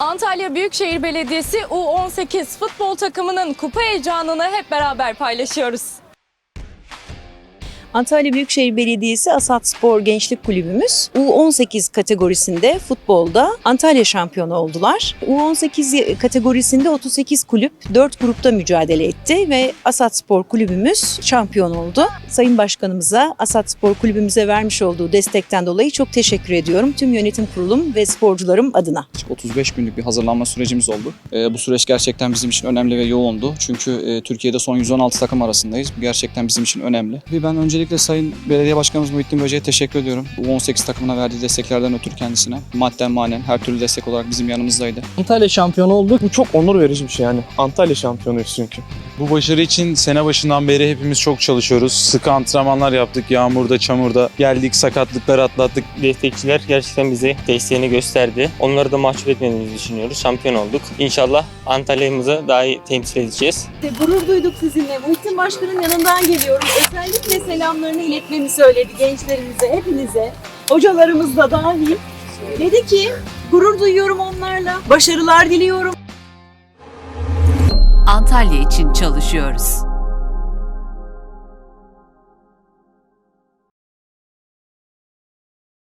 Antalya Büyükşehir Belediyesi U18 futbol takımının kupa heyecanını hep beraber paylaşıyoruz. Antalya Büyükşehir Belediyesi Asat Spor Gençlik Kulübümüz U18 kategorisinde futbolda Antalya şampiyonu oldular. U18 kategorisinde 38 kulüp 4 grupta mücadele etti ve Asat Spor Kulübümüz şampiyon oldu. Sayın Başkanımıza, Asat Spor Kulübümüze vermiş olduğu destekten dolayı çok teşekkür ediyorum tüm yönetim kurulum ve sporcularım adına. 35 günlük bir hazırlanma sürecimiz oldu. Ee, bu süreç gerçekten bizim için önemli ve yoğundu. Çünkü e, Türkiye'de son 116 takım arasındayız. Bu gerçekten bizim için önemli. Bir ben öncelikle Sayın Belediye Başkanımız Muhittin Böce'ye teşekkür ediyorum. Bu 18 takımına verdiği desteklerden ötürü kendisine. Madden manen her türlü destek olarak bizim yanımızdaydı. Antalya şampiyonu olduk. Bu çok onur verici bir şey yani. Antalya şampiyonuyuz çünkü. Bu başarı için sene başından beri hepimiz çok çalışıyoruz. Sıkı antrenmanlar yaptık. Yağmurda, çamurda geldik, sakatlıkları atlattık. destekçiler gerçekten bize desteğini gösterdi. Onları da mahcup etmediğimizi düşünüyoruz. Şampiyon olduk. İnşallah Antalya'mızı daha iyi temsil edeceğiz. Gurur duyduk sizinle. Muhittin Başkan'ın yanından geliyoruz. Özellikle selamlarını iletmemi söyledi gençlerimize, hepinize. Hocalarımız da dahil. Dedi ki gurur duyuyorum onlarla. Başarılar diliyorum. Antalya için çalışıyoruz.